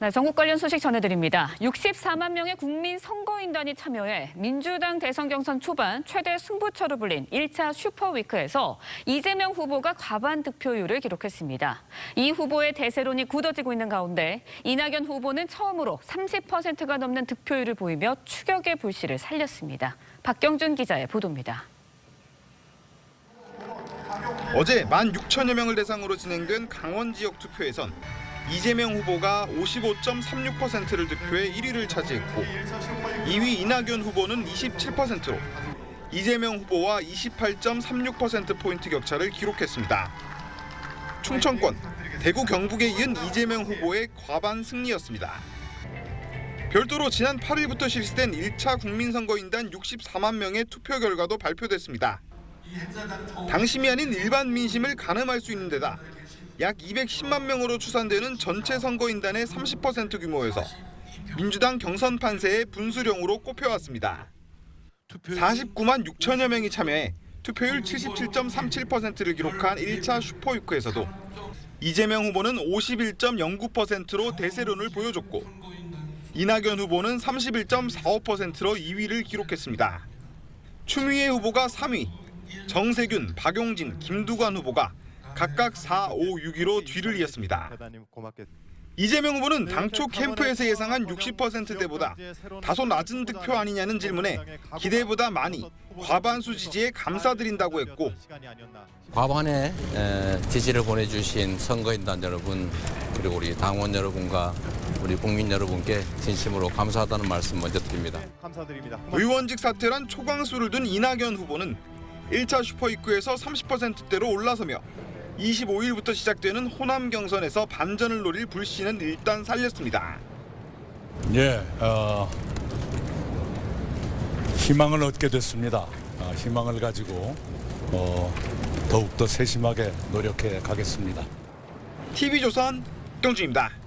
네, 전국 관련 소식 전해드립니다. 64만 명의 국민 선거인단이 참여해 민주당 대선 경선 초반 최대 승부처로 불린 1차 슈퍼위크에서 이재명 후보가 과반 득표율을 기록했습니다. 이 후보의 대세론이 굳어지고 있는 가운데 이낙연 후보는 처음으로 30%가 넘는 득표율을 보이며 추격의 불씨를 살렸습니다. 박경준 기자의 보도입니다. 어제 16,000여 명을 대상으로 진행된 강원 지역 투표에선 이재명 후보가 55.36%를 득표해 1위를 차지했고 2위 이낙연 후보는 27%로 이재명 후보와 28.36%포인트 격차를 기록했습니다. 충청권, 대구 경북에 이은 이재명 후보의 과반 승리였습니다. 별도로 지난 8일부터 실시된 1차 국민선거인단 64만 명의 투표 결과도 발표됐습니다. 당심이 아닌 일반 민심을 가늠할 수 있는 데다 약 210만 명으로 추산되는 전체 선거인단의 30% 규모여서 민주당 경선 판세의 분수령으로 꼽혀왔습니다. 49만 6천여 명이 참여해 투표율 77.37%를 기록한 1차 슈퍼유크에서도 이재명 후보는 51.09%로 대세론을 보여줬고 이낙연 후보는 31.45%로 2위를 기록했습니다. 추미애 후보가 3위, 정세균, 박용진, 김두관 후보가 각각 4, 5, 6위로 뒤를 이었습니다. 이재명 후보는 당초 캠프에서 예상한 60%대보다 다소 낮은 득표 아니냐는 질문에 기대보다 많이 과반수 지지에 감사드린다고 했고 과반의 에, 지지를 보내주신 선거인단 여러분 그리고 우리 당원 여러분과 우리 국민 여러분께 진심으로 감사하다는 말씀 먼저 드립니다. 감사드립니다. 의원직 사퇴란 초강수를 둔 이낙연 후보는 1차 슈퍼이크에서 30%대로 올라서며 25일부터 시작되는 호남 경선에서 반전을 노릴 불씨는 일단 살렸습니다. 예, 어, 희망을 얻게 됐습니다. 아, 희망을 가지고 어, 더욱더 세심하게 노력해 가겠습니다. TV조선 경준입니다.